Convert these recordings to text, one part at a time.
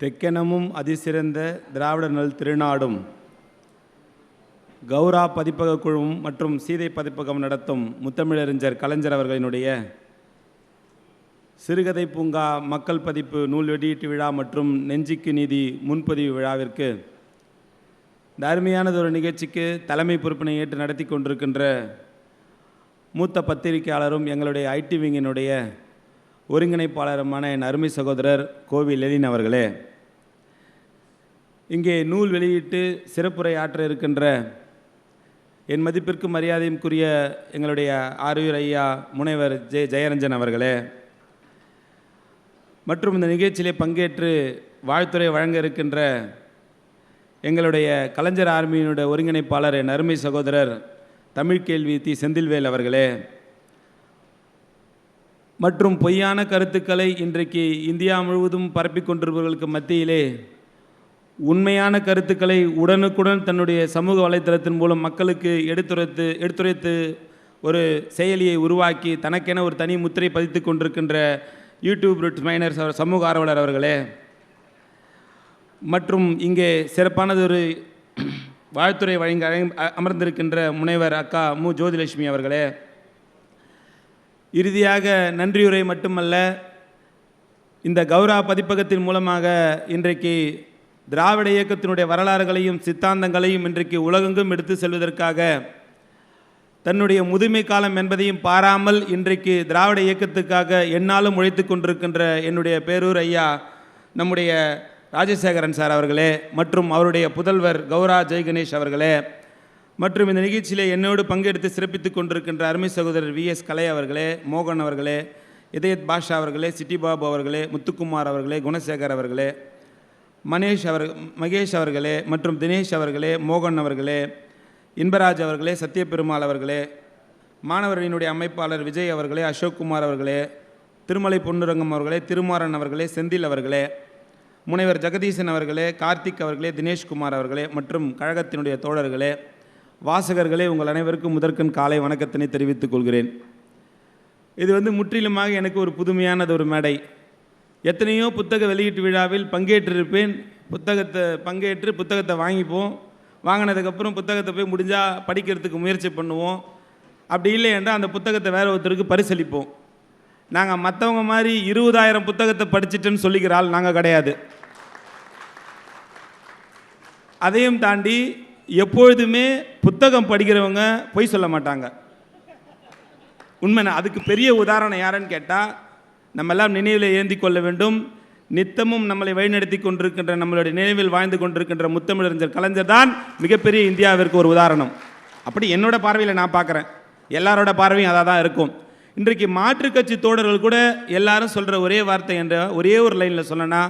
தெக்கெனமும் அதிசிறந்த திராவிட நல் திருநாடும். கௌரா பதிப்பக குழுவும் மற்றும் சீதை பதிப்பகம் நடத்தும் முத்தமிழறிஞர் கலைஞர் அவர்களினுடைய சிறுகதை பூங்கா மக்கள் பதிப்பு நூல் வெளியீட்டு விழா மற்றும் நெஞ்சிக்கு நீதி முன்பதிவு விழாவிற்கு இந்த ஒரு நிகழ்ச்சிக்கு தலைமை பொறுப்பினை ஏற்று நடத்தி கொண்டிருக்கின்ற மூத்த பத்திரிகையாளரும் எங்களுடைய ஐடி விங்கினுடைய ஒருங்கிணைப்பாளருமான என் அருமை சகோதரர் கோவி லெலின் அவர்களே இங்கே நூல் வெளியிட்டு சிறப்புரை ஆற்ற இருக்கின்ற என் மதிப்பிற்கு மரியாதைக்குரிய எங்களுடைய ஆரியூர் ஐயா முனைவர் ஜெய ஜெயரஞ்சன் அவர்களே மற்றும் இந்த நிகழ்ச்சியிலே பங்கேற்று வாழ்த்துறை வழங்க இருக்கின்ற எங்களுடைய கலைஞர் ஆர்மியினுடைய ஒருங்கிணைப்பாளர் என் அருமை சகோதரர் தமிழ்கேள்வி தி செந்தில்வேல் அவர்களே மற்றும் பொய்யான கருத்துக்களை இன்றைக்கு இந்தியா முழுவதும் பரப்பிக் கொண்டிருப்பவர்களுக்கு மத்தியிலே உண்மையான கருத்துக்களை உடனுக்குடன் தன்னுடைய சமூக வலைத்தளத்தின் மூலம் மக்களுக்கு எடுத்துரைத்து எடுத்துரைத்து ஒரு செயலியை உருவாக்கி தனக்கென ஒரு தனி முத்திரை பதித்து கொண்டிருக்கின்ற யூடியூப் ரிட் மைனர்ஸ் அவர் சமூக ஆர்வலர் அவர்களே. மற்றும் இங்கே சிறப்பானதொரு வாழ்த்துறை வழங்க அமர்ந்திருக்கின்ற முனைவர் அக்கா மு. ஜோதிலட்சுமி அவர்களே. இறுதியாக நன்றியுரை மட்டுமல்ல இந்த கௌரா பதிப்பகத்தின் மூலமாக இன்றைக்கு திராவிட இயக்கத்தினுடைய வரலாறுகளையும் சித்தாந்தங்களையும் இன்றைக்கு உலகெங்கும் எடுத்து செல்வதற்காக தன்னுடைய முதுமை காலம் என்பதையும் பாராமல் இன்றைக்கு திராவிட இயக்கத்துக்காக என்னாலும் உழைத்து கொண்டிருக்கின்ற என்னுடைய பேரூர் ஐயா நம்முடைய ராஜசேகரன் சார் அவர்களே மற்றும் அவருடைய புதல்வர் கௌரா ஜெய்கணேஷ் அவர்களே மற்றும் இந்த நிகழ்ச்சியில் என்னோடு பங்கெடுத்து சிறப்பித்துக் கொண்டிருக்கின்ற அருமை சகோதரர் வி எஸ் கலை அவர்களே மோகன் அவர்களே இதயத் பாஷா அவர்களே சிட்டி பாபு அவர்களே முத்துக்குமார் அவர்களே குணசேகர் அவர்களே மனேஷ் அவர் மகேஷ் அவர்களே மற்றும் தினேஷ் அவர்களே மோகன் அவர்களே இன்பராஜ் அவர்களே சத்யபெருமாள் அவர்களே மாணவர்களினுடைய அமைப்பாளர் விஜய் அவர்களே அசோக்குமார் அவர்களே திருமலை பொன்னுரங்கம் அவர்களே திருமாறன் அவர்களே செந்தில் அவர்களே முனைவர் ஜெகதீசன் அவர்களே கார்த்திக் அவர்களே தினேஷ்குமார் அவர்களே மற்றும் கழகத்தினுடைய தோழர்களே வாசகர்களே உங்கள் அனைவருக்கும் முதற்கண் காலை வணக்கத்தினை தெரிவித்துக் கொள்கிறேன். இது வந்து முற்றிலுமாக எனக்கு ஒரு புதுமையானது ஒரு மேடை. எத்தனையோ புத்தக வெளியீட்டு விழாவில் பங்கேற்றிருப்பேன். புத்தகத்தை பங்கேற்று புத்தகத்தை வாங்கிப்போம். வாங்கினதுக்கப்புறம் புத்தகத்தை போய் முடிஞ்சால் படிக்கிறதுக்கு முயற்சி பண்ணுவோம். அப்படி இல்லை என்றால் அந்த புத்தகத்தை வேற ஒருத்தருக்கு பரிசளிப்போம். நாங்கள் மற்றவங்க மாதிரி இருபதாயிரம் புத்தகத்தை படிச்சிட்டேன்னு சொல்லிக்கிற ஆள் நாங்கள் கிடையாது. அதையும் தாண்டி எப்பொழுதுமே புத்தகம் படிக்கிறவங்க பொய் சொல்ல மாட்டாங்க. உண்மை அதுக்கு பெரிய உதாரணம் யாருன்னு கேட்டால் நம்ம எல்லாம் நினைவில் ஏந்தி கொள்ள வேண்டும். நித்தமும் நம்மளை வழிநடத்தி கொண்டிருக்கின்ற நம்மளுடைய நினைவில் வாழ்ந்து கொண்டிருக்கின்ற முத்தமிழறிஞர் கலைஞர் தான் மிகப்பெரிய இந்தியாவிற்கு ஒரு உதாரணம். அப்படி என்னோட பார்வையில் நான் பார்க்குறேன். எல்லாரோட பார்வையும் அதாக தான் இருக்கும். இன்றைக்கு மாற்றுக் கட்சி தோழர்கள் கூட எல்லாரும் சொல்கிற ஒரே வார்த்தை என்ற ஒரே ஒரு லைனில் சொல்லனா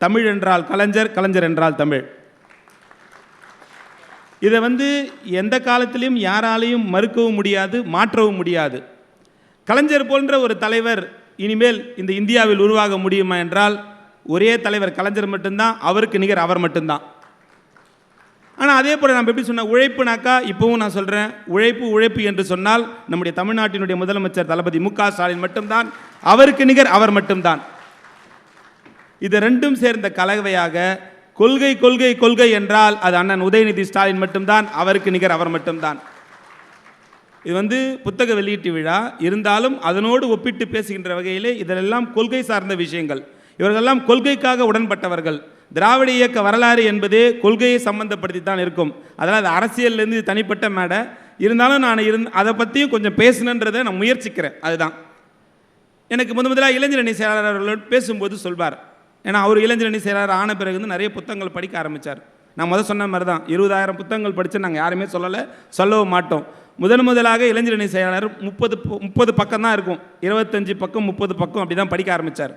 தமிழ் என்றால் கலைஞர் கலைஞர் என்றால் தமிழ். இதை வந்து எந்த காலத்திலையும் யாராலையும் மறுக்கவும் முடியாது மாற்றவும் முடியாது. கலைஞர் போன்ற ஒரு தலைவர் இனிமேல் இந்த இந்தியாவில் உருவாக முடியுமா என்றால் ஒரே தலைவர் கலைஞர் மட்டும்தான் அவருக்கு நிகர் அவர் மட்டும்தான். ஆனால் அதே போல் நம்ம எப்படி சொன்னால் உழைப்புனாக்கா இப்போவும் நான் சொல்கிறேன் உழைப்பு உழைப்பு என்று சொன்னால் நம்முடைய தமிழ்நாட்டினுடைய முதலமைச்சர் தளபதி மு க ஸ்டாலின் மட்டும்தான் அவருக்கு நிகர் அவர் மட்டும்தான். இது ரெண்டும் சேர்ந்த கலவையாக கொள்கை கொள்கை கொள்கை என்றால் அது அண்ணன் உதயநிதி ஸ்டாலின் மட்டும்தான் அவருக்கு நிகர் அவர் மட்டும்தான். இது வந்து புத்தக வெளியீட்டு விழா. இருந்தாலும் அதனோடு ஒப்பிட்டு பேசுகின்ற வகையிலே இதெல்லாம் கொள்கை சார்ந்த விஷயங்கள். இவர்களெல்லாம் கொள்கைக்காக உடன்பட்டவர்கள். திராவிட இயக்க வரலாறு என்பதே கொள்கையை சம்பந்தப்படுத்தி தான் இருக்கும். அதனால் அது அரசியல்லேருந்து தனிப்பட்ட மேடை. இருந்தாலும் நான் இருந் அதை பற்றியும் கொஞ்சம் பேசணுன்றதை நான் முயற்சிக்கிறேன். அதுதான். எனக்கு முத முதலாக இளைஞரணி செயலாளர் அவர்களோடு பேசும்போது சொல்வார். ஏன்னா அவர் இளைஞரணி செயலாளர் ஆன பிறகு வந்து நிறைய புத்தகங்கள் படிக்க ஆரம்பித்தார் நான் முதல் சொன்ன மாதிரி தான் இருபதாயிரம் புத்தகங்கள் படித்து நாங்கள் யாருமே சொல்லலை சொல்லவும் மாட்டோம். முதன் முதலாக இளைஞரணி செயலாளர் முப்பது முப்பது பக்கம் தான் இருக்கும். இருபத்தஞ்சி பக்கம் முப்பது பக்கம் அப்படி தான் படிக்க ஆரம்பித்தார்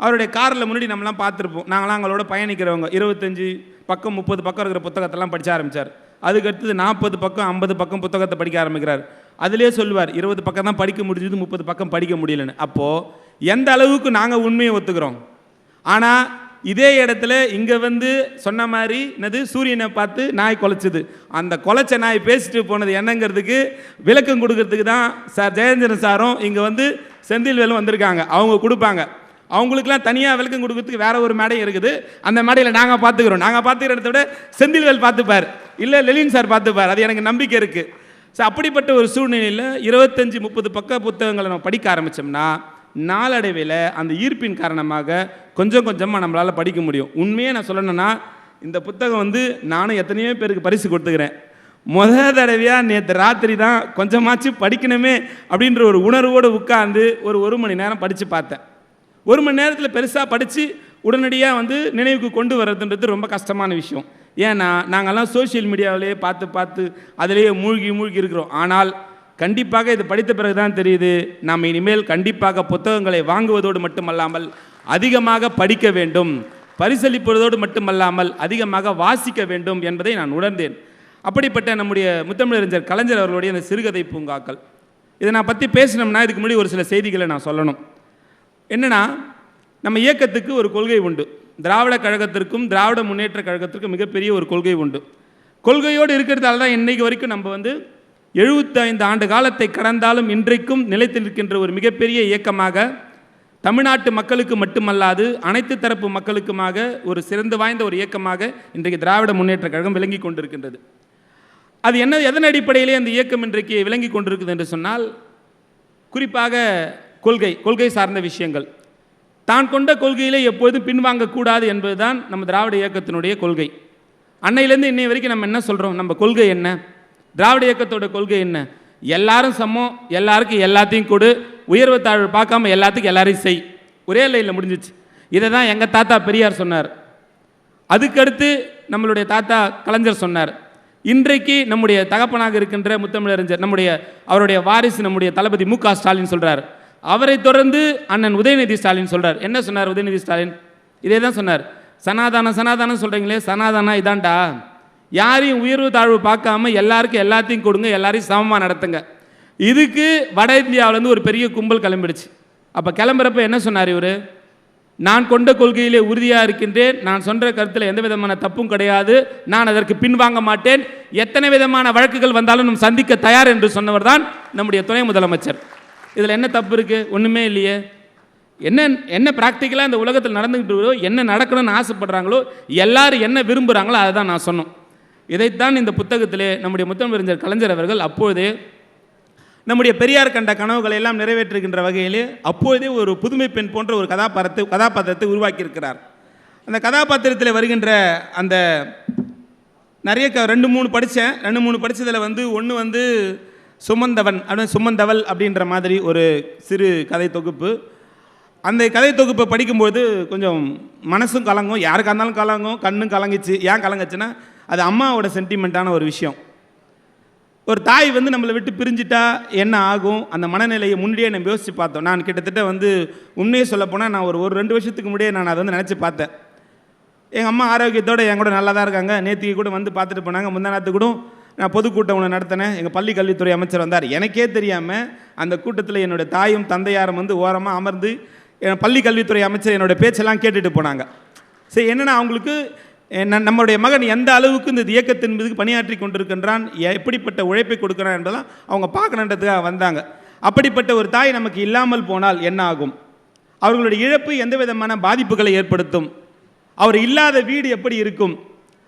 அவருடைய காரில் முன்னாடி நம்மலாம் பார்த்துருப்போம். நாங்களாம் அவங்களோட பயணிக்கிறவங்க இருபத்தஞ்சி பக்கம் முப்பது பக்கம் இருக்கிற புத்தகத்தெல்லாம் படிக்க ஆரம்பித்தார் அதுக்கு அடுத்தது நாற்பது பக்கம் ஐம்பது பக்கம் புத்தகத்தை படிக்க ஆரம்பிக்கிறார். அதிலே சொல்லுவார் இருபது பக்கம் தான் படிக்க முடிஞ்சது முப்பது பக்கம் படிக்க முடியலன்னு. அப்போது எந்த அளவுக்கு நாங்கள் உண்மையை ஒத்துக்கிறோம்? ஆனால் இதே இடத்துல இங்கே வந்து சொன்ன மாதிரி என்னது சூரியனை பார்த்து நாய் குலைச்சது. அந்த குலைச்ச நாய் பேசிட்டு போனது என்னங்கிறதுக்கு விளக்கம் கொடுக்கறதுக்கு தான் சார் ஜெயேந்திரன் சாரும் இங்கே வந்து செந்தில்வேலும் வந்திருக்காங்க. அவங்க கொடுப்பாங்க. அவங்களுக்குலாம் தனியாக விளக்கம் கொடுக்கறதுக்கு வேற ஒரு மேடை இருக்குது. அந்த மேடையில் நாங்கள் பார்த்துக்கிறோம். நாங்கள் பார்த்துக்கிற இடத்த விட செந்தில்வேல் பார்த்துப்பார். இல்லை லெலின் சார் பார்த்துப்பார். அது எனக்கு நம்பிக்கை இருக்குது ஸோ அப்படிப்பட்ட ஒரு சூழ்நிலையில் இருபத்தஞ்சி முப்பது பக்க புத்தகங்களை நம்ம படிக்க ஆரம்பித்தோம்னா நாளடைவில் அந்த ஈர்ப்பின் காரணமாக கொஞ்சம் கொஞ்சமாக நம்மளால் படிக்க முடியும். உண்மையாக நான் சொல்லணும்னா இந்த புத்தகம் வந்து நானும் எத்தனையோ பேருக்கு பரிசு கொடுத்துக்கிறேன். முத தடவையாக நேற்று ராத்திரி தான் கொஞ்சமாச்சும் படிக்கணுமே அப்படின்ற ஒரு உணர்வோடு உட்கார்ந்து ஒரு ஒரு மணி நேரம் படித்து பார்த்தேன். ஒரு மணி நேரத்தில் பெருசாக படித்து உடனடியாக வந்து நினைவுக்கு கொண்டு வர்றதுன்றது ரொம்ப கஷ்டமான விஷயம். ஏன்னா நாங்கள்லாம் சோஷியல் மீடியாவிலேயே பார்த்து பார்த்து அதிலேயே மூழ்கி மூழ்கி இருக்கிறோம். ஆனால் கண்டிப்பாக இது படித்த பிறகு தான் தெரியுது. நாம் இனிமேல் கண்டிப்பாக புத்தகங்களை வாங்குவதோடு மட்டுமல்லாமல் அதிகமாக படிக்க வேண்டும். பரிசளிப்பதோடு மட்டுமல்லாமல் அதிகமாக வாசிக்க வேண்டும் என்பதை நான் உணர்ந்தேன். அப்படிப்பட்ட நம்முடைய முத்தமிழறிஞர் கலைஞர் அவர்களுடைய அந்த சிறுகதை பூங்காக்கள். இதை நான் பற்றி பேசினோம்னா இதுக்கு முன்னாடி ஒரு சில செய்திகளை நான் சொல்லணும். என்னென்னா நம்ம இயக்கத்துக்கு ஒரு கொள்கை உண்டு. திராவிட கழகத்திற்கும் திராவிட முன்னேற்ற கழகத்திற்கும் மிகப்பெரிய ஒரு கொள்கை உண்டு. கொள்கையோடு இருக்கிறதால தான் இன்றைக்கு வரைக்கும் நம்ம வந்து 75 ஆண்டு காலத்தை கடந்தாலும் இன்றைக்கும் நிலைத்து நிற்கின்ற ஒரு மிகப்பெரிய இயக்கமாக தமிழ்நாட்டு மக்களுக்கு மட்டுமல்லாது அனைத்து தரப்பு மக்களுக்குமாக ஒரு சிறந்து வாய்ந்த ஒரு இயக்கமாக இன்றைக்கு திராவிட முன்னேற்ற கழகம் விளங்கி கொண்டிருக்கின்றது. அது என்ன எதன் அடிப்படையிலே அந்த இயக்கம் இன்றைக்கு விளங்கி கொண்டிருக்குது என்று சொன்னால் குறிப்பாக கொள்கை கொள்கை சார்ந்த விஷயங்கள். தான் கொண்ட கொள்கையிலே எப்பொழுதும் பின்வாங்கக்கூடாது என்பதுதான் நம்ம திராவிட இயக்கத்தினுடைய கொள்கை. அன்னையிலேருந்து இன்னை வரைக்கும் நம்ம என்ன சொல்கிறோம் நம்ம கொள்கை என்ன? திராவிட இயக்கத்தோட கொள்கை என்ன? எல்லாரும் சமம் எல்லாருக்கும் எல்லாத்தையும் கொடு. உயர்வு தாழ்வு பார்க்காம எல்லாத்துக்கும் எல்லாரையும் செய். ஒரே லைனில் முடிஞ்சிச்சு. இதை தான் எங்கள் தாத்தா பெரியார் சொன்னார். அதுக்கடுத்து நம்மளுடைய தாத்தா கலைஞர் சொன்னார். இன்றைக்கு நம்முடைய தகப்பனாக இருக்கின்ற முத்தமிழறிஞர் நம்முடைய அவருடைய வாரிசு நம்முடைய தளபதி மு க ஸ்டாலின் சொல்கிறார் அவரை தொடர்ந்து அண்ணன் உதயநிதி ஸ்டாலின் சொல்கிறார் என்ன சொன்னார் உதயநிதி ஸ்டாலின்? இதே தான் சொன்னார். சனாதானம் சனாதானம் சொல்கிறீங்களே சனாதானம் இதான்டா. யாரையும் உயர்வு தாழ்வு பார்க்காம எல்லாருக்கும் எல்லாத்தையும் கொடுங்க எல்லாரையும் சமமாக நடத்துங்க. இதுக்கு வட இந்தியாவிலேருந்து ஒரு பெரிய கும்பல் கிளம்பிடுச்சு. அப்போ கிளம்புறப்ப என்ன சொன்னார் இவர்? நான் கொண்ட கொள்கையிலே உறுதியாக இருக்கின்றேன். நான் சொல்கிற கருத்தில் எந்த விதமான தப்பும் கிடையாது. நான் அதற்கு பின்வாங்க மாட்டேன். எத்தனை விதமான வழக்குகள் வந்தாலும் நம் சந்திக்க தயார் என்று சொன்னவர் தான் நம்முடைய துணை முதலமைச்சர். இதில் என்ன தப்பு இருக்குது ஒன்றுமே இல்லையே. என்ன என்ன ப்ராக்டிக்கலாக இந்த உலகத்தில் நடந்துக்கிட்டு என்ன நடக்கணும்னு ஆசைப்படுறாங்களோ எல்லாரும் என்ன விரும்புகிறாங்களோ அதை தான் நான் சொன்னோம். இதைத்தான் இந்த புத்தகத்திலே நம்முடைய முத்தமிழறிஞர் கலைஞர் அவர்கள் அப்பொழுதே நம்முடைய பெரியார் கண்ட கனவுகளை எல்லாம் நிறைவேற்றுகின்ற வகையிலே அப்பொழுதே ஒரு புதுமை பெண் போன்ற ஒரு கதாபாத்திரத்தை கதாபாத்திரத்தை உருவாக்கியிருக்கிறார். அந்த கதாபாத்திரத்தில் வருகின்ற அந்த நிறைய க ரெண்டு மூணு படித்தேன். ரெண்டு மூணு படித்ததில் வந்து ஒன்று வந்து சுமந்தவன் அப்படின்னு சுமந்தவள் அப்படின்ற மாதிரி ஒரு சிறு கதை தொகுப்பு. அந்த கதை தொகுப்பை படிக்கும்போது கொஞ்சம் மனசும் கலங்கும். யாருக்காக இருந்தாலும் கலங்கும். கண்ணும் கலங்கிச்சு. ஏன் கலங்குச்சுன்னா அது அம்மாவோட சென்டிமெண்ட்டான ஒரு விஷயம். ஒரு தாய் வந்து நம்மளை விட்டு பிரிஞ்சிட்டா என்ன ஆகும்? அந்த மனநிலையை முன்னாடியே நம்ம யோசித்து பார்த்தோம். நான் கிட்டத்தட்ட வந்து உண்மையை சொல்லப்போனால் நான் ஒரு ஒரு ரெண்டு வருஷத்துக்கு முன்னாடியே நான் அதை வந்து நினச்சி பார்த்தேன். எங்கள் அம்மா ஆரோக்கியத்தோடு என் கூட நல்லா தான் இருக்காங்க. நேற்றுக்கு கூட வந்து பார்த்துட்டு போனாங்க. முந்தா நேரத்துக்கு கூட நான் பொதுக்கூட்டம் ஒன்று நடத்தினேன். எங்கள் பள்ளி கல்வித்துறை அமைச்சர் வந்தார். எனக்கே தெரியாமல் அந்த கூட்டத்தில் என்னுடைய தாயும் தந்தையாரும் வந்து ஓரமாக அமர்ந்து என் பள்ளி கல்வித்துறை அமைச்சர் என்னோட பேச்செல்லாம் கேட்டுட்டு போனாங்க. சரி என்னென்னா அவங்களுக்கு நம்முடைய மகன் எந்த அளவுக்கு இந்த இயக்கத்தின் மீது பணியாற்றி கொண்டிருக்கின்றான் எப்படிப்பட்ட உழைப்பை கொடுக்கிறான் என்பதெல்லாம் அவங்க பார்க்கணுன்றதுக்காக வந்தாங்க. அப்படிப்பட்ட ஒரு தாய் நமக்கு இல்லாமல் போனால் என்ன ஆகும்? அவர்களுடைய இழப்பு எந்த விதமான பாதிப்புகளை ஏற்படுத்தும்? அவர் இல்லாத வீடு எப்படி இருக்கும்?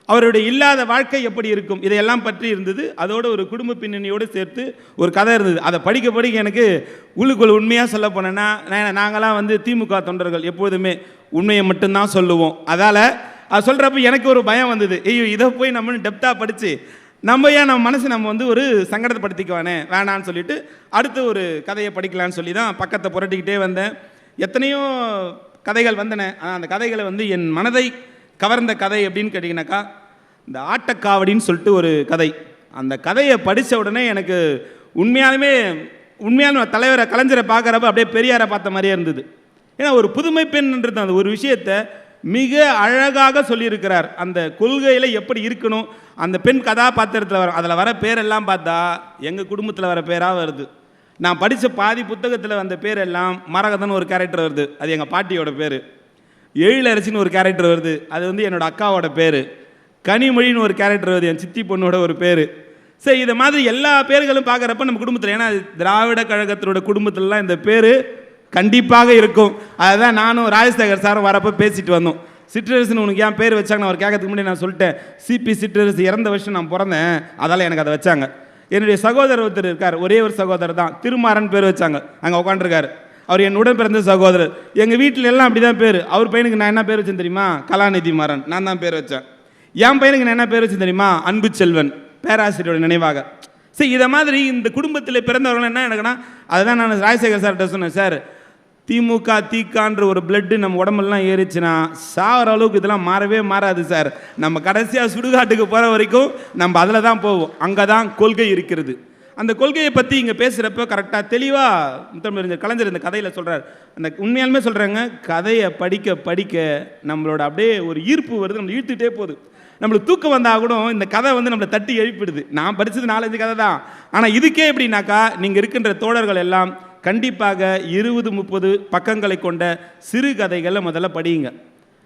அவருடைய இல்லாத வாழ்க்கை எப்படி இருக்கும்? இதையெல்லாம் பற்றி இருந்தது. அதோட ஒரு குடும்ப பின்னணியோடு சேர்த்து ஒரு கதை இருந்தது. அதை படிக்க படிக்க எனக்கு உள்ளுக்குள் உண்மையாக சொல்ல போனேன்னா நாங்களாம் வந்து திமுக தொண்டர்கள் எப்போதுமே உண்மையை மட்டும்தான் சொல்லுவோம். அதால் அது சொல்கிறப்ப எனக்கு ஒரு பயம் வந்தது. ஐயோ இதை போய் நம்ம டெப்த்தாக படித்து நம்ம ஏன் நம்ம மனசு நம்ம வந்து ஒரு சங்கடப்படுத்திக்குவானே வேணான்னு சொல்லிட்டு அடுத்து ஒரு கதையை படிக்கலான்னு சொல்லி தான் பக்கத்தை புரட்டிக்கிட்டே வந்தேன். எத்தனையோ கதைகள் வந்தன. ஆனால் அந்த கதைகளை வந்து என் மனதை கவர்ந்த கதை அப்படின்னு கேட்டிங்கனாக்கா இந்த ஆட்டக்காவடின்னு சொல்லிட்டு ஒரு கதை. அந்த கதையை படித்த உடனே எனக்கு உண்மையாலுமே உண்மையான தலைவரை கலைஞரை பார்க்குறப்ப அப்படியே பெரியாரை பார்த்த மாதிரியே இருந்தது. ஏன்னா ஒரு புதுமை பெண்ன்றது அந்த ஒரு விஷயத்தை மிக அழகாக சொல்லியிருக்கிறார். அந்த கொள்கையில் எப்படி இருக்கணும்? அந்த பெண் கதாபாத்திரத்தில் வர அதில் வர பேரெல்லாம் பார்த்தா எங்கள் குடும்பத்தில் வர பேராக வருது. நான் படித்த பாதி புத்தகத்தில் வந்த பேரெல்லாம் மரகதன் ஒரு கேரக்டர் வருது. அது எங்கள் பாட்டியோட பேர். எழிலரசின்னு ஒரு கேரக்டர் வருது. அது வந்து என்னோட அக்காவோட பேர். கனிமொழின்னு ஒரு கேரக்டர் வருது என் சித்தி பொண்ணோட ஒரு பேர். சரி இதை மாதிரி எல்லா பேர்களும் பார்க்குறப்ப நம்ம குடும்பத்தில் ஏன்னா திராவிட கழகத்தினோட குடும்பத்திலலாம் இந்த பேர் கண்டிப்பாக இருக்கும். அதுதான் நானும் ராஜசேகர் சாரும் வரப்போ பேசிட்டு வந்தோம். சிற்றரசுன்னு உனக்கு ஏன் பேர் வச்சாங்கன்னு அவர் கேட்கறதுக்கு முன்னாடி நான் சொல்லிட்டேன். சிபி சிற்றரசு இறந்த வருஷம் நான் பிறந்தேன். அதால் எனக்கு அதை வச்சாங்க. என்னுடைய சகோதரர் ஒருத்தர் இருக்கார். ஒரே ஒரு சகோதரர் தான். திருமாறன் பேர் வச்சாங்க. அங்கே உட்காந்துருக்காரு அவர் என் உடன் பிறந்த சகோதரர். எங்கள் வீட்டில் எல்லாம் அப்படி தான் பேர். அவர் பையனுக்கு நான் என்ன பேர் வச்சேன் தெரியுமா? கலாநிதி மாறன். நான் தான் பேர் வச்சேன். என் பையனுக்கு நான் என்ன பேர் வச்சேன் தெரியுமா? அன்பு செல்வன் பேராசிரியரோட நினைவாக. சரி இதை மாதிரி இந்த குடும்பத்தில் பிறந்தவர்கள் என்ன எனக்குன்னா அதுதான் நான் ராஜசேகர் சார்கிட்ட சொன்னேன். சார் திமுக தீக்கான்ற ஒரு பிளட்டு நம்ம உடம்பெல்லாம் ஏறிச்சுன்னா சாகிற அளவுக்கு இதெல்லாம் மாறவே மாறாது சார். நம்ம கடைசியாக சுடுகாட்டுக்கு போகிற வரைக்கும் நம்ம அதில் தான் போவோம். அங்கே தான் கொள்கை இருக்கிறது. அந்த கொள்கையை பற்றி இங்கே பேசுகிறப்ப கரெக்டாக தெளிவாக முத்தமிழர் கலைஞர் இந்த கதையில் சொல்கிறார் அந்த உண்மையாலுமே சொல்கிறாங்க கதையை படிக்க படிக்க நம்மளோட அப்படியே ஒரு ஈர்ப்பு வருது நம்ம ஈர்த்துட்டே போகுது. நம்மளுக்கு தூக்கம் வந்தால் கூட இந்த கதை வந்து நம்மளை தட்டி எழுப்பிடுது. நான் படித்தது நாலஞ்சு கதை தான் ஆனால் இதுக்கே எப்படின்னாக்கா நீங்கள் இருக்கின்ற தோழர்கள் எல்லாம் கண்டிப்பாக இருபது முப்பது பக்கங்களை கொண்ட சிறுகதைகளை முதல்ல படியுங்க.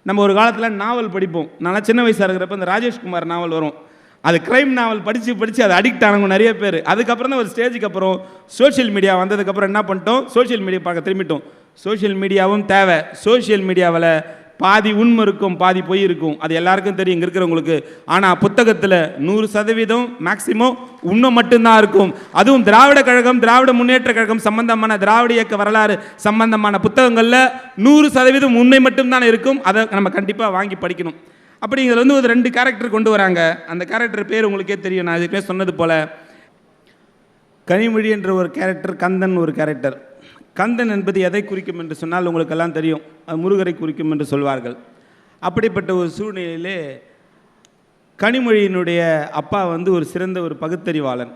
நம்ம ஒரு காலத்தில் நாவல் படிப்போம். நான் சின்ன வயசாக இருக்கிறப்ப இந்த ராஜேஷ்குமார் நாவல் வரும். அது கிரைம் நாவல் படித்து படித்து அது அடிக்ட் ஆனவங்க நிறைய பேர். அதுக்கப்புறம் தான் ஒரு ஸ்டேஜுக்கு அப்புறம் சோஷியல் மீடியா வந்ததுக்கப்புறம் என்ன பண்ணிட்டோம்? சோஷியல் மீடியா பார்க்க திரும்பிட்டோம். சோஷியல் மீடியாவும் தேவை. சோஷியல் மீடியாவில் பாதி உண்மை இருக்கும் பாதி பொய் இருக்கும். அது எல்லாருக்கும் தெரியும் இங்கே இருக்கிறவங்களுக்கு. ஆனால் புத்தகத்தில் நூறு சதவீதம் மேக்சிமம் உண்மை மட்டும்தான் இருக்கும். அதுவும் திராவிட கழகம் திராவிட முன்னேற்ற கழகம் சம்பந்தமான திராவிட இயக்க வரலாறு சம்பந்தமான புத்தகங்களில் நூறு சதவீதம் உண்மை மட்டும்தான் இருக்கும். அதை நம்ம கண்டிப்பாக வாங்கி படிக்கணும். அப்படி இதில் வந்து ஒரு ரெண்டு கேரக்டர் கொண்டு வராங்க. அந்த கேரக்டர் பேர் உங்களுக்கே தெரியும். நான் இதுக்கே சொன்னது போல் கனிமொழி என்ற ஒரு கேரக்டர் கந்தன் ஒரு கேரக்டர் கந்தன் என்பது எதை குறிக்கும் என்று சொன்னால் உங்களுக்கெல்லாம் தெரியும். அது முருகரை குறிக்கும் என்று சொல்வார்கள். அப்படிப்பட்ட ஒரு சூழ்நிலையிலே கனிமொழியினுடைய அப்பா வந்து ஒரு சிறந்த ஒரு பகுத்தறிவாளன்.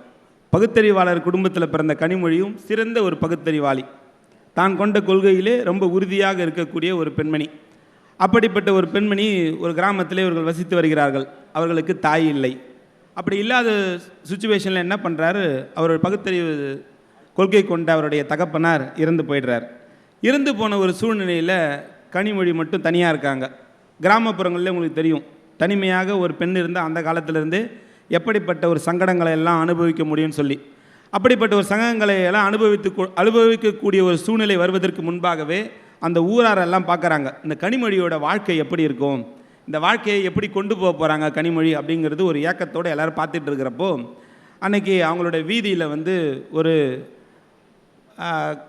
பகுத்தறிவாளர் குடும்பத்தில் பிறந்த கனிமொழியும் சிறந்த ஒரு பகுத்தறிவாளி. தான் கொண்ட கொள்கையிலே ரொம்ப உறுதியாக இருக்கக்கூடிய ஒரு பெண்மணி. அப்படிப்பட்ட ஒரு பெண்மணி ஒரு கிராமத்திலே இவர்கள் வசித்து வருகிறார்கள். அவர்களுக்கு தாய் இல்லை. அப்படி இல்லாத சுச்சுவேஷனில் என்ன பண்ணுறாரு அவர் பகுத்தறிவு கொள்கை கொண்ட அவருடைய தகப்பனார் இறந்து போயிடுறார். இறந்து போன ஒரு சூழ்நிலையில் கனிமொழி மட்டும் தனியாக இருக்காங்க. கிராமப்புறங்களில் உங்களுக்கு தெரியும். தனிமையாக ஒரு பெண் இருந்தால் அந்த காலத்திலேருந்து எப்படிப்பட்ட ஒரு சங்கடங்களை எல்லாம் அனுபவிக்க முடியும்னு சொல்லி. அப்படிப்பட்ட ஒரு சங்கங்களை எல்லாம் அனுபவித்து கூ- அனுபவிக்கக்கூடிய ஒரு சூழ்நிலை வருவதற்கு முன்பாகவே அந்த ஊராரெல்லாம் பார்க்குறாங்க இந்த கனிமொழியோட வாழ்க்கை எப்படி இருக்கும்? இந்த வாழ்க்கையை எப்படி கொண்டு போக போகிறாங்க கனிமொழி அப்படிங்கிறது ஒரு ஏக்கத்தோடு எல்லோரும் பார்த்துட்டு இருக்கிறப்போ அன்னைக்கு அவங்களோட வீதியில் வந்து ஒரு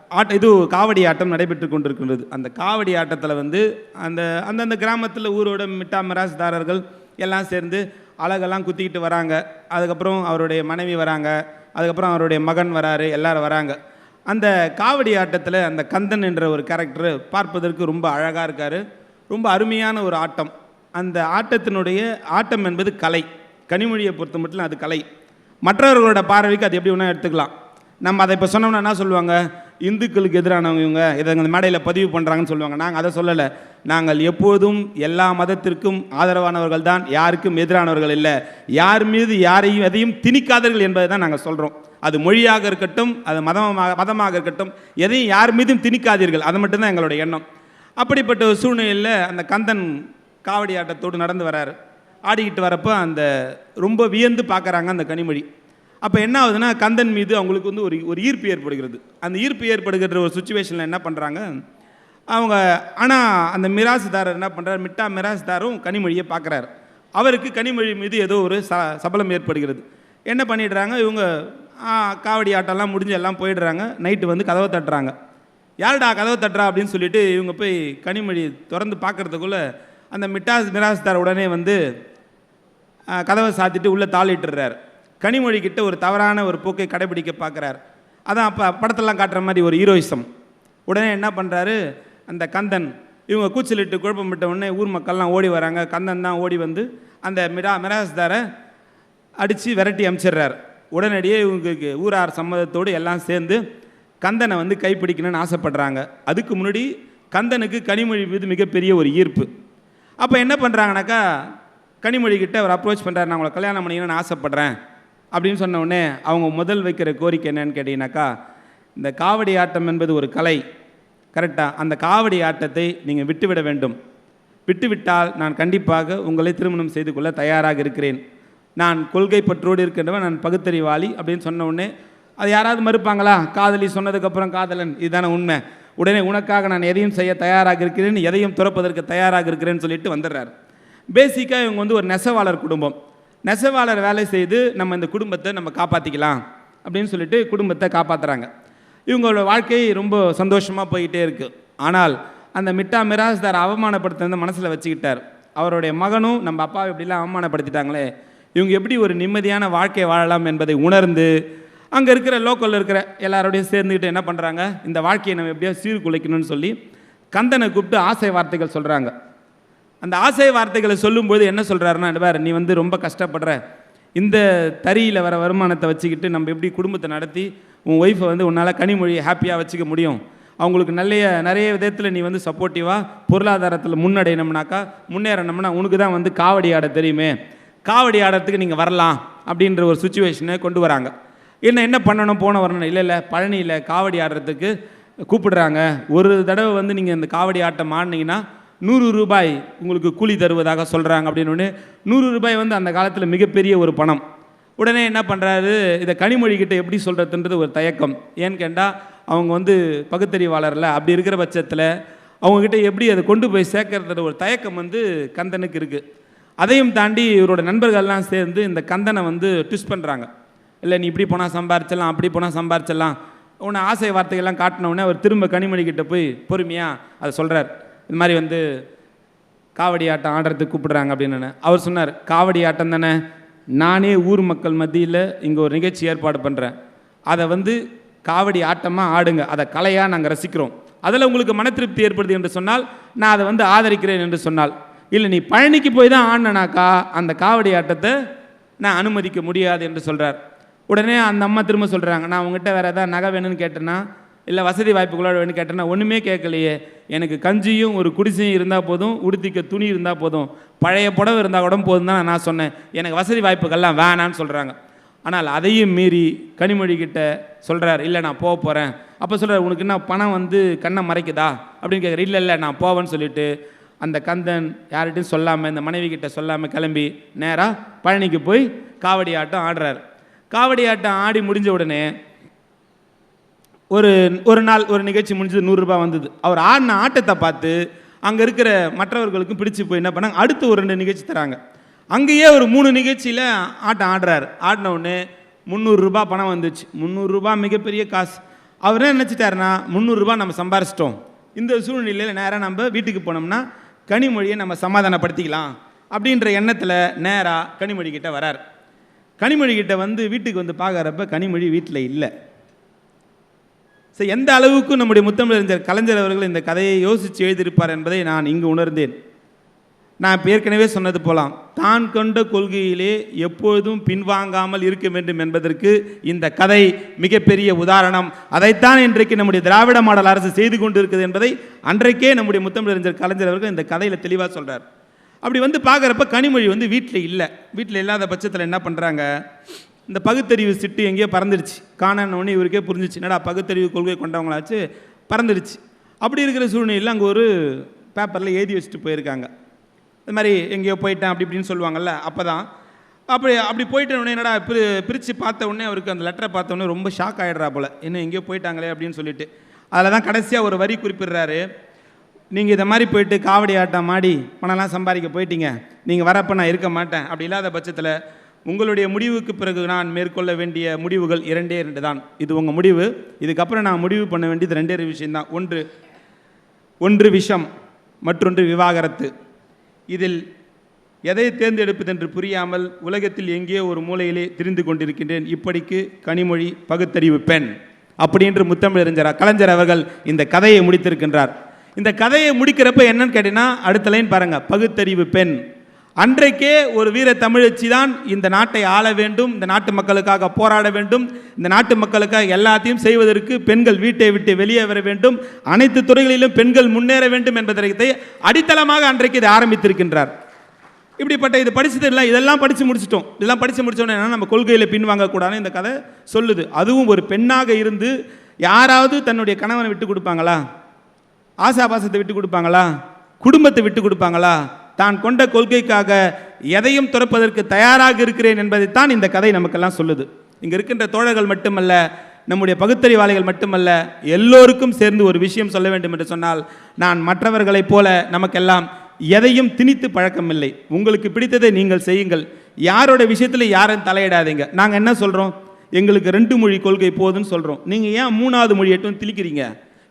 ஆட்ட இது காவடி ஆட்டம் நடைபெற்று கொண்டிருக்கின்றது. அந்த காவடி ஆட்டத்தில் வந்து அந்த அந்தந்த கிராமத்தில் ஊரோட மிட்டா மிராஸ்தாரர்கள் எல்லாம் சேர்ந்து அழகெல்லாம் குத்திக்கிட்டு வராங்க. அதுக்கப்புறம் அவருடைய மனைவி வராங்க. அதுக்கப்புறம் அவருடைய மகன் வராரு எல்லாரும் வராங்க. அந்த காவடி ஆட்டத்தில் அந்த கந்தன் என்ற ஒரு கேரக்டர் பார்ப்பதற்கு ரொம்ப அழகாக இருக்கார். ரொம்ப அருமையான ஒரு ஆட்டம். அந்த ஆட்டத்தினுடைய ஆட்டம் என்பது கலை. கனிமொழியை பொறுத்த மட்டும் அது கலை. மற்றவர்களோட பார்வைக்கு அது எப்படி வேணால் எடுத்துக்கலாம். நம்ம அதை இப்போ சொன்னோம்னா என்ன சொல்லுவாங்க? இந்துக்களுக்கு எதிரானவங்க இவங்க இதை இந்த மேடையில் பதிவு பண்ணுறாங்கன்னு சொல்லுவாங்க. நாங்கள் அதை சொல்லலை. நாங்கள் எப்போதும் எல்லா மதத்திற்கும் ஆதரவானவர்கள் தான் யாருக்கும் எதிரானவர்கள் இல்லை. யார் மீது யாரையும் எதையும் திணிக்காதவர்கள் என்பதை தான் நாங்கள் சொல்கிறோம் அது மொழியாக இருக்கட்டும் அது மதமாக மதமாக இருக்கட்டும் எதையும் யார் மீதும் திணிக்காதீர்கள். அது மட்டும்தான் எங்களோட எண்ணம். அப்படிப்பட்ட ஒரு சூழ்நிலையில் அந்த கந்தன் காவடி ஆட்டத்தோடு நடந்து வராரு. ஆடிக்கிட்டு வரப்போ அந்த ரொம்ப வியந்து பார்க்குறாங்க அந்த கனிமொழி. அப்போ என்ன ஆகுதுன்னா கந்தன் மீது அவங்களுக்கு வந்து ஒரு ஒரு ஈர்ப்பு ஏற்படுகிறது. அந்த ஈர்ப்பு ஏற்படுகிற ஒரு சுச்சுவேஷனில் என்ன பண்ணுறாங்க அவங்க ஆனால் அந்த மிராசுதாரர் என்ன பண்ணுறார் மிட்டா மிராசுதாரும் கனிமொழியை பார்க்குறாரு. அவருக்கு கனிமொழி மீது ஏதோ ஒரு ச சபலம் ஏற்படுகிறது. என்ன பண்ணிடுறாங்க? இவங்க காவடி ஆட்டம்லாம் முடிஞ்சு எல்லாம் போயிடுறாங்க. நைட்டு வந்து கதவை தட்டுறாங்க. யாருடா கதவை தட்டுறா? அப்படின்னு சொல்லிட்டு இவங்க போய் கனிமொழி திறந்து பார்க்குறதுக்குள்ளே அந்த மிட்டாஸ் மிராசுதார் உடனே வந்து கதவை சாத்திட்டு உள்ளே தாளிட்டுறாரு. கனிமொழி கிட்ட ஒரு தவறான ஒரு போக்கை கடைபிடிக்க பார்க்குறார். அதான் அப்போ படத்தெல்லாம் காட்டுற மாதிரி ஒரு ஹீரோயிசம். உடனே என்ன பண்ணுறாரு அந்த கந்தன் இவங்க கூச்சலிட்டு குழப்பமிட்ட உடனே ஊர் மக்கள்லாம் ஓடி வராங்க. கந்தன் தான் ஓடி வந்து அந்த மிரா மிராஸ்தாரை அடித்து விரட்டி அமிச்சிடுறார். உடனடியே இவங்களுக்கு ஊரார் சம்மதத்தோடு எல்லாம் சேர்ந்து கந்தனை வந்து கைப்பிடிக்கணும்னு ஆசைப்படுறாங்க. அதுக்கு முன்னாடி கந்தனுக்கு கனிமொழி மீது மிகப்பெரிய ஒரு ஈர்ப்பு. அப்போ என்ன பண்ணுறாங்கனாக்கா கனிமொழி கிட்ட அவர் அப்ரோச் பண்ணுறாரு நான் உங்களை கல்யாணம் பண்ணிக்கணும்னு ஆசைப்பட்றேன். அப்படின்னு சொன்ன உடனே அவங்க முதல் வைக்கிற கோரிக்கை என்னன்னு கேட்டிங்கனாக்கா இந்த காவடி ஆட்டம் என்பது ஒரு கலை. கரெக்டாக அந்த காவடி ஆட்டத்தை நீங்கள் விட்டுவிட வேண்டும். விட்டுவிட்டால் நான் கண்டிப்பாக உங்களை திருமணம் செய்து கொள்ள தயாராக இருக்கிறேன். நான் கொள்கை பற்றோடு இருக்கின்றவன் நான் பகுத்தறிவாளி அப்படின்னு சொன்ன உடனே அது யாராவது மறுப்பாங்களா? காதலி சொன்னதுக்கப்புறம் காதலன். இதுதானே உண்மை. உடனே உனக்காக நான் எதையும் செய்ய தயாராக இருக்கிறேன் எதையும் துறப்பதற்கு தயாராக இருக்கிறேன்னு சொல்லிட்டு வந்துடுறாரு. பேசிக்காக இவங்க வந்து ஒரு நெசவாளர் குடும்பம். நெசவாளர் வேலை செய்து நம்ம இந்த குடும்பத்தை நம்ம காப்பாற்றிக்கலாம் அப்படின்னு சொல்லிட்டு குடும்பத்தை காப்பாற்றுறாங்க இவங்களோட வாழ்க்கை ரொம்ப சந்தோஷமாக போயிட்டே இருக்குது ஆனால் அந்த மிட்டா மிராஸ்தார் அவமானப்படுத்தினதை மனசில் வச்சுக்கிட்டார். அவருடைய மகனும் நம்ம அப்பாவை எப்படிலாம் அவமானப்படுத்திட்டாங்களே இவங்க எப்படி ஒரு நிம்மதியான வாழ்க்கை வாழலாம் என்பதை உணர்ந்து அங்கே இருக்கிற லோக்கலில் இருக்கிற எல்லாரோடையும் சேர்ந்துக்கிட்டு என்ன பண்ணுறாங்க இந்த வாழ்க்கையை நம்ம எப்படியோ சீர்குலைக்கணும்னு சொல்லி கந்தனை கூப்பிட்டு ஆசை வார்த்தைகள் சொல்கிறாங்க அந்த ஆசை வார்த்தைகளை சொல்லும்போது என்ன சொல்கிறாருன்னா பாரு நீ வந்து ரொம்ப கஷ்டப்படுற. இந்த தறியில் வர வருமானத்தை வச்சுக்கிட்டு நம்ம எப்படி குடும்பத்தை நடத்தி உன் ஒய்ஃபை வந்து உன்னால் கனிமொழியை ஹாப்பியாக வச்சுக்க முடியும்? அவங்களுக்கு நிறைய நிறைய விதத்தில் நீ வந்து சப்போர்ட்டிவாக பொருளாதாரத்தில் முன்னடையணும்னாக்கா முன்னேறணும்னா உனக்கு தான் வந்து காவடி ஆட தெரியுமே. காவடி ஆடுறதுக்கு நீங்கள் வரலாம் அப்படின்ற ஒரு சுச்சுவேஷனை கொண்டு வராங்க. என்ன என்ன பண்ணணும்? போன வரணும் இல்லை இல்லை பழனியில் காவடி ஆடுறதுக்கு கூப்பிடுறாங்க. ஒரு தடவை வந்து நீங்கள் இந்த காவடி ஆட்டம் ஆடினீங்கன்னா நூறு ரூபாய் உங்களுக்கு கூலி தருவதாக சொல்கிறாங்க அப்படின்னு நூறு ரூபாய் வந்து அந்த காலத்தில் மிகப்பெரிய ஒரு பணம். உடனே என்ன பண்ணுறாரு இதை கனிமொழிகிட்ட எப்படி சொல்கிறதுன்றது ஒரு தயக்கம். ஏன்னு கேட்டால் அவங்க வந்து பகுத்தறிவாளரில் அப்படி இருக்கிற பட்சத்தில் அவங்கக்கிட்ட எப்படி அதை கொண்டு போய் சேர்க்கறதுன்ற ஒரு தயக்கம் வந்து கந்தனுக்கு இருக்குது அதையும் தாண்டி இவரோட நண்பர்கள்லாம் சேர்ந்து இந்த கந்தனை வந்து ட்விஸ்ட் பண்ணுறாங்க இல்லை நீ இப்படி போனால் சம்பாரிச்சிடலாம் அப்படி போனால் சம்பாரிச்சிடலாம். உன்னை ஆசை வார்த்தைகள்லாம் காட்டினவுடனே அவர் திரும்ப கனிமொழிகிட்ட போய் பொறுமையாக அதை சொல்கிறார் இது மாதிரி வந்து காவடி ஆட்டம் ஆடுறதுக்கு கூப்பிடுறாங்க அப்படின்னு அவர் சொன்னார் காவடி ஆட்டம் தானே. நானே ஊர் மக்கள் மத்தியில் இங்கே ஒரு நிகழ்ச்சி ஏற்பாடு பண்ணுறேன் அதை வந்து காவடி ஆட்டமாக ஆடுங்க. அதை கலையாக நாங்கள் ரசிக்கிறோம். அதில் உங்களுக்கு மன திருப்தி ஏற்படுது என்று சொன்னால் நான் அதை வந்து ஆதரிக்கிறேன் என்று சொன்னால் இல்லை நீ பழனிக்கு போய் தான் ஆடினாக்கா அந்த காவடி ஆட்டத்தை நான் அனுமதிக்க முடியாது என்று சொல்கிறார் உடனே அந்த அம்மா திரும்ப சொல்கிறாங்க நான் உங்ககிட்ட வேறு எதாவது நகை வேணும்னு கேட்டேன்னா இல்லை வசதி வாய்ப்புகளோட வேணும் கேட்டேன்னா ஒன்றுமே கேட்கலையே. எனக்கு கஞ்சியும் ஒரு குடிசையும் இருந்தால் போதும் உடுத்திக்க துணி இருந்தால் போதும் பழைய புடவை இருந்தால் கூட போதும் தான் நான் சொன்னேன். எனக்கு வசதி வாய்ப்புகள்லாம் வேணான்னு சொல்கிறாங்க ஆனால் அதையும் மீறி கனிமொழி கிட்ட சொல்கிறார் இல்லை நான் போக போகிறேன் அப்போ சொல்கிறார் உனக்கு என்ன பணம் வந்து கண்ணை மறைக்குதா? அப்படின்னு கேட்குற இல்லை இல்லை நான் போவேன்னு சொல்லிட்டு. அந்த கந்தன் யார்கிட்டையும் சொல்லாமல் இந்த மனைவி கிட்ட சொல்லாமல் கிளம்பி நேராக பழனிக்கு போய் காவடி ஆட்டம் ஆடுறார். காவடி ஆட்டம் ஆடி முடிஞ்ச உடனே ஒரு ஒரு நாள் ஒரு நிகழ்ச்சி முடிஞ்சது நூறுரூபா வந்தது. அவர் ஆடின ஆட்டத்தை பார்த்து அங்கே இருக்கிற மற்றவர்களுக்கும் பிடிச்சு போய் என்ன பண்ணாங்க? அடுத்து ஒரு ரெண்டு நிகழ்ச்சி தராங்க. அங்கேயே ஒரு மூணு நிகழ்ச்சியில் ஆட்டம் ஆடுறாரு. ஆடின உடனே முந்நூறுரூபா பணம் வந்துச்சு. முந்நூறுரூபா மிகப்பெரிய காசு. அவர் என்ன நினச்சிட்டாருன்னா முந்நூறுரூபா நம்ம சம்பாரிச்சிட்டோம். இந்த சூழ்நிலையில் நேராக நம்ம வீட்டுக்கு போனோம்னா கனிமொழியை நம்ம சமாதானப்படுத்திக்கலாம் அப்படின்ற எண்ணத்தில் நேராக கனிமொழிகிட்ட வரார். கனிமொழி கிட்ட வந்து வீட்டுக்கு வந்து பார்க்குறப்ப கனிமொழி வீட்டில் இல்லை. சரி எந்த அளவுக்கு நம்முடைய முத்தமிழறிஞர் கலைஞர் அவர்கள் இந்த கதையை யோசித்து எழுதியிருப்பார் என்பதை நான் இங்கு உணர்ந்தேன். நான் இப்போ ஏற்கனவே சொன்னது போலாம். தான் கொண்ட கொள்கையிலே எப்பொழுதும் பின்வாங்காமல் இருக்க வேண்டும் என்பதற்கு இந்த கதை மிகப்பெரிய உதாரணம். அதைத்தான் இன்றைக்கு நம்முடைய திராவிட மாடல் அரசு செய்து கொண்டிருக்கிறது என்பதை அன்றைக்கே நம்முடைய முத்தமிழறிஞர் கலைஞர் அவர்கள் இந்த கதையில் தெளிவாக சொல்கிறார் அப்படி வந்து பார்க்குறப்ப கனிமொழி வந்து வீட்டில் இல்லை. வீட்டில் இல்லாத பட்சத்தில் என்ன பண்ணுறாங்க இந்த பகுத்தறிவு சிட்டு எங்கேயோ பறந்துடுச்சு. காணன்னு இவருக்கே புரிஞ்சிச்சு. என்னடா பகுத்தறிவு கொள்கை கொண்டவங்களாச்சு? பறந்துடுச்சு. அப்படி இருக்கிற சூழ்நிலையில் அங்கே ஒரு பேப்பரில் எழுதி வச்சுட்டு போயிருக்காங்க. இது மாதிரி எங்கேயோ போயிட்டேன் அப்படி இப்படின்னு சொல்லுவாங்கல்ல அப்போ தான் அப்படி அப்படி போயிட்ட உடனே என்னடா பிரி பிரித்து பார்த்த உடனே அவருக்கு அந்த லெட்டரை பார்த்த உடனே ரொம்ப ஷாக் ஆகிடுறா போல். என்ன எங்கேயோ போயிட்டாங்களே அப்படின்னு சொல்லிட்டு. அதில் தான் கடைசியாக ஒரு வரி குறிப்பிடுறாரு. நீங்கள் இதை மாதிரி போயிட்டு காவடி ஆட்டம் மாடி பணம்லாம் சம்பாதிக்க போயிட்டீங்க. நீங்கள் வரப்போ நான் இருக்க மாட்டேன். அப்படி இல்லாத பட்சத்தில் உங்களுடைய முடிவுக்கு பிறகு நான் மேற்கொள்ள வேண்டிய முடிவுகள் இரண்டே இரண்டு தான். இது உங்கள் முடிவு. இதுக்கப்புறம் நான் முடிவு பண்ண வேண்டியது ரெண்டே ரெண்டு விஷயம்தான். ஒன்று ஒன்று விஷம் மற்றொன்று விவாகரத்து. இதில் எதை தேர்ந்தெடுப்பது என்று புரியாமல் உலகத்தில் எங்கேயோ ஒரு மூலையிலே திரிந்து கொண்டிருக்கின்றேன். இப்படிக்கு கனிமொழி பகுத்தறிவு பெண். அப்படி என்று முத்தமிழறிஞர் கலைஞர் அவர்கள் இந்த கதையை முடித்திருக்கின்றார். இந்த கதையை முடிக்கிறப்ப என்னன்னு கேட்டீங்கன்னா அடுத்த லைன் பாருங்கள் பகுத்தறிவு பெண். அன்றைக்கே ஒரு வீர தமிழச்சி தான் இந்த நாட்டை ஆள வேண்டும் இந்த நாட்டு மக்களுக்காக போராட வேண்டும் இந்த நாட்டு மக்களுக்காக எல்லாத்தையும் செய்வதற்கு பெண்கள் வீட்டை விட்டு வெளியே வர வேண்டும் அனைத்து துறைகளிலும் பெண்கள் முன்னேற வேண்டும் என்பதை அடித்தளமாக அன்றைக்கு இதை ஆரம்பித்திருக்கின்றார். இப்படிப்பட்ட இது படிச்சது இல்லை இதெல்லாம் படித்து முடிச்சிட்டோம். இதெல்லாம் படித்து முடிச்சோன்னே என்னன்னா நம்ம கொள்கையில் பின்வாங்கக்கூடாதுன்னு இந்த கதை சொல்லுது. அதுவும் ஒரு பெண்ணாக இருந்து யாராவது தன்னுடைய கணவனை விட்டு கொடுப்பாங்களா? ஆசாபாசத்தை விட்டு கொடுப்பாங்களா? குடும்பத்தை விட்டு கொடுப்பாங்களா? தான் கொண்ட கொள்கைக்காக எதையும் துறப்பதற்கு தயாராக இருக்கிறேன் என்பதைத்தான் இந்த கதை நமக்கெல்லாம் சொல்லுது. இங்கே இருக்கின்ற தோழர்கள் மட்டுமல்ல நம்முடைய பகுத்தறிவாளிகள் மட்டுமல்ல எல்லோருக்கும் சேர்ந்து ஒரு விஷயம் சொல்ல வேண்டும் என்று சொன்னால் நான் மற்றவர்களைப் போல நமக்கெல்லாம் எதையும் திணித்து பழக்கமில்லை உங்களுக்கு பிடித்ததை நீங்கள் செய்யுங்கள். யாரோட விஷயத்தில் யாரும் தலையிடாதீங்க. நாங்கள் என்ன சொல்கிறோம் எங்களுக்கு ரெண்டு மொழி கொள்கை போதுன்னு சொல்கிறோம் நீங்கள் ஏன் மூணாவது மொழி எட்டும் திணிக்கிறீங்க?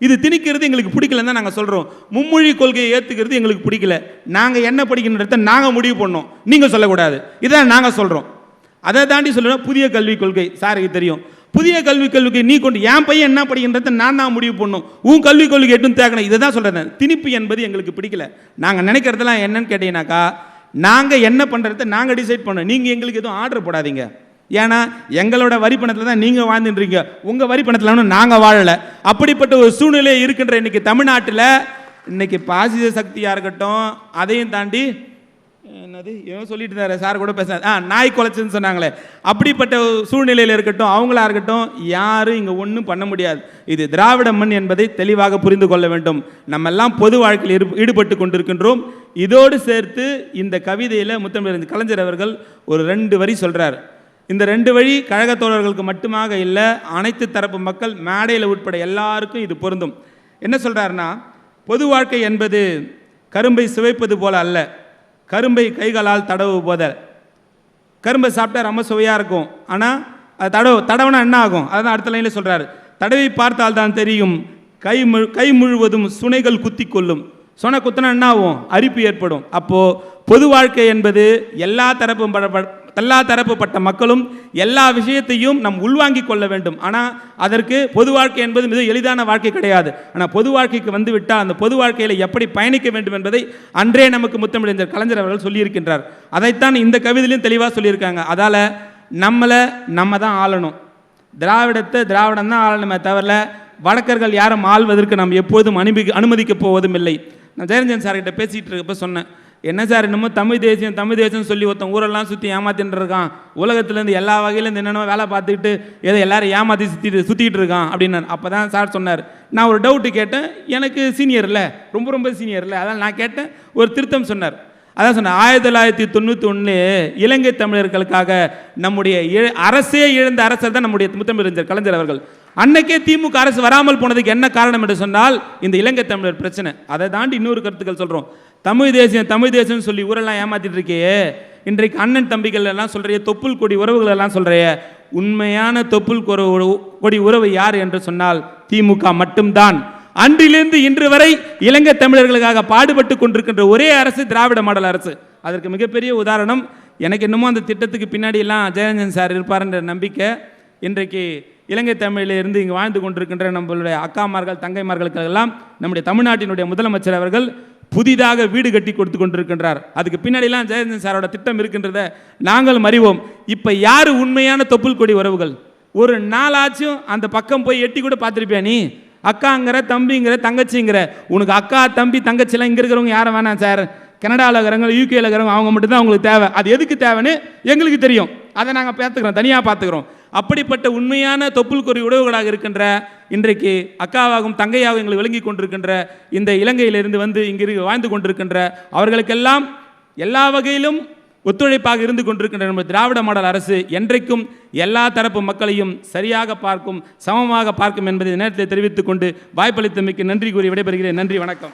இது திணிக்கிறது எங்களுக்கு பிடிக்கலன்னு தான் நாங்கள் சொல்கிறோம் மும்மொழி கொள்கையை ஏற்றுக்கிறது எங்களுக்கு பிடிக்கல. நாங்கள் என்ன படிக்கணுன்றத நாங்கள் முடிவு பண்ணோம். நீங்கள் சொல்லக்கூடாது. இதான் நாங்கள் சொல்கிறோம் அதை தாண்டி சொல்லணும் புதிய கல்விக் கொள்கை. சாருக்கு தெரியும். புதிய கல்விக் கொள்கை நீ கொண்டு என் பையன் என்ன படிக்கின்றத நான் தான் முடிவு பண்ணும். உன் கல்விக் கொள்கை எட்டும் தேக்கணும். இதை தான் சொல்கிறேன் திணிப்பு என்பது எங்களுக்கு பிடிக்கல. நாங்கள் நினைக்கிறதெல்லாம் என்னன்னு கேட்டீங்கன்னாக்கா நாங்கள் என்ன பண்ணுறத நாங்கள் டிசைட் பண்ணோம். நீங்கள் எங்களுக்கு எதுவும் ஆர்டர் போடாதீங்க. ஏன்னா எங்களோட வரி பணத்தில் தான் நீங்கள் வாழ்ந்துட்டுறீங்க உங்கள் வரி பணத்தில் ஒன்றும் நாங்கள் வாழலை. அப்படிப்பட்ட ஒரு சூழ்நிலை இருக்கின்ற இன்னைக்கு தமிழ்நாட்டில் இன்னைக்கு பாசிச சக்தியாக இருக்கட்டும் அதையும் தாண்டி என்னது? இவன் சொல்லிட்டு இருந்தாரு சார் கூட பேசினார். ஆ நாய் குலைச்சுன்னு சொன்னாங்களே. அப்படிப்பட்ட ஒரு சூழ்நிலையில் இருக்கட்டும் அவங்களா இருக்கட்டும் யாரும் இங்கே ஒன்றும் பண்ண முடியாது. இது திராவிட மண் என்பதை தெளிவாக புரிந்து கொள்ள வேண்டும். நம்ம எல்லாம் பொது வாழ்க்கையில் ஈடுபட்டு கொண்டிருக்கின்றோம். இதோடு சேர்த்து இந்த கவிதையில் முத்தமிழ் கலைஞர் அவர்கள் ஒரு ரெண்டு வரி சொல்கிறார் இந்த ரெண்டு வழி கழக தோழர்களுக்கு மட்டுமாக இல்லை அனைத்து தரப்பு மக்கள் மேடையில் உட்பட எல்லாருக்கும் இது பொருந்தும். என்ன சொல்கிறாருன்னா பொது வாழ்க்கை என்பது கரும்பை சுவைப்பது போல அல்ல கரும்பை கைகளால் தடவு போத கரும்பை சாப்பிட்டா ரொம்ப சுவையாக இருக்கும் ஆனால் அது தடவு தடவுனா என்ன ஆகும்? அதான் அடுத்த லைனில் சொல்கிறாரு தடவி பார்த்தால் தான் தெரியும் கை முழு கை முழுவதும் சுனைகள் குத்தி கொள்ளும். சுனை குத்தினா என்ன ஆகும்? அரிப்பு ஏற்படும். அப்போது பொது வாழ்க்கை என்பது எல்லா தரப்பும் பட- எல்லா தரப்புப்பட்ட மக்களும் எல்லா விஷயத்தையும் நம் உள்வாங்கிக் கொள்ள வேண்டும். ஆனால் அதற்கு பொது வாழ்க்கை என்பது மிக எளிதான வாழ்க்கை கிடையாது. ஆனால் பொது வாழ்க்கைக்கு வந்து விட்டால் அந்த பொது வாழ்க்கையில் எப்படி பயணிக்க வேண்டும் என்பதை அன்றே நமக்கு முத்தமிழஞ்சர் கலைஞர் அவர்கள் சொல்லியிருக்கின்றார். அதைத்தான் இந்த கவிதையிலும் தெளிவாக சொல்லியிருக்காங்க. அதால் நம்மளை நம்ம தான் ஆளணும். திராவிடத்தை திராவிடம் தான் ஆளணுமே தவிர வடக்கர்கள் யாரும் ஆள்வதற்கு நாம் எப்போதும் அனுமதி அனுமதிக்கப் போவதும் இல்லை. நான் ஜெயரஞ்சன் சார்கிட்ட பேசிகிட்டு இருக்கப்போ சொன்னேன். என்ன சார் இன்னமும் தமிழ் தேசியம் தமிழ் தேசியம் சொல்லி ஒருத்தன் ஊரெல்லாம் சுற்றி ஏமாத்தின்னு இருக்கான் உலகத்துலேருந்து எல்லா வகையிலேருந்து என்னென்ன வேலை பார்த்துக்கிட்டு ஏதோ எல்லாரும் ஏமாற்றி சுற்றிட்டு சுற்றிட்டு இருக்கான் அப்படின்னு அப்போ தான் சார் சொன்னார். நான் ஒரு டவுட்டு கேட்டேன். எனக்கு சீனியரில் ரொம்ப ரொம்ப சீனியரில் அதான் நான் கேட்டேன். ஒரு திருத்தம் சொன்னார். அதான் சொன்னேன் ஆயிரத்தி தொள்ளாயிரத்தி தொண்ணூற்றி ஒன்று இலங்கை தமிழர்களுக்காக நம்முடைய இழ- அரசே இழந்த அரசர் தான் நம்முடைய முத்தமிழறிஞர் கலைஞர் அவர்கள். அன்னைக்கே திமுக அரசு வராமல் போனதுக்கு என்ன காரணம்? என்று சொன்னால் இந்த இலங்கை தமிழர் பிரச்சனை. அதை தாண்டி இன்னொரு கருத்துக்கள் சொல்கிறோம் தமிழ் தேசியம் தமிழ் தேசியம்னு சொல்லி ஊரெல்லாம் ஏமாத்திட்டு இருக்கே இன்றைக்கு அண்ணன் தம்பிகள் எல்லாம் சொல்கிறைய தொப்புள் கொடி உறவுகள் எல்லாம் சொல்கிறைய உண்மையான தொப்புள் கொடி உறவு யார் என்று சொன்னால் திமுக மட்டும்தான். அன்றிலிருந்து இன்று வரை இலங்கை தமிழர்களுக்காக பாடுபட்டு கொண்டிருக்கின்ற ஒரே அரசு திராவிட மாடல் அரசு. அதற்கு மிகப்பெரிய உதாரணம் எனக்கு என்னமோ அந்த திட்டத்துக்கு பின்னாடி எல்லாம் ஜெயரஞ்சன் சார் இருப்பார்ன்ற நம்பிக்கை. இன்றைக்கு இலங்கை தமிழில் இருந்து இங்கு வாழ்ந்து கொண்டிருக்கின்ற நம்மளுடைய அக்காமார்கள் தங்கைமார்களுக்கெல்லாம் நம்முடைய தமிழ்நாட்டினுடைய முதலமைச்சர் அவர்கள் புதிதாக வீடு கட்டி கொடுத்து கொண்டிருக்கின்றார். அதுக்கு பின்னாடிலாம் ஜெயந்தன் சாரோட திட்டம் இருக்கின்றத நாங்கள் அறிவோம் இப்போ யார் உண்மையான தொப்புள் கொடி உறவுகள்? ஒரு நாளாச்சும் அந்த பக்கம் போய் எட்டி கூட பார்த்துருப்பியா நீ? அக்காங்கிற தம்பிங்கிற தங்கச்சிங்கிற. உனக்கு அக்கா தம்பி தங்கச்சிலாம் இங்கே இருக்கிறவங்க யாரும் வேணாம் சார். கனடாவில் இருக்கிறவங்க யூகேல இருக்கிறவங்க அவங்க மட்டும்தான் அவங்களுக்கு தேவை. அது எதுக்கு தேவைன்னு எங்களுக்கு தெரியும். அதை நாங்கள் பார்த்துக்கிறோம் தனியாக பார்த்துக்கிறோம். அப்படிப்பட்ட உண்மையான தொப்புள் கொறி உறவுகளாக இருக்கின்ற இன்றைக்கு அக்காவாகவும் தங்கையாகவும் எங்களை விளங்கி கொண்டிருக்கின்ற இந்த இலங்கையிலிருந்து வந்து இங்கிருந்து வாழ்ந்து கொண்டிருக்கின்ற அவர்களுக்கெல்லாம் எல்லா வகையிலும் ஒத்துழைப்பாக இருந்து கொண்டிருக்கின்ற நம்ம திராவிட மாடல் அரசு என்றைக்கும் எல்லா தரப்பு மக்களையும் சரியாக பார்க்கும் சமமாக பார்க்கும் என்பதை நேரத்தில் தெரிவித்துக் கொண்டு வாய்ப்பளித்தமைக்கு நன்றி கூறி விடைபெறுகிறேன். நன்றி வணக்கம்.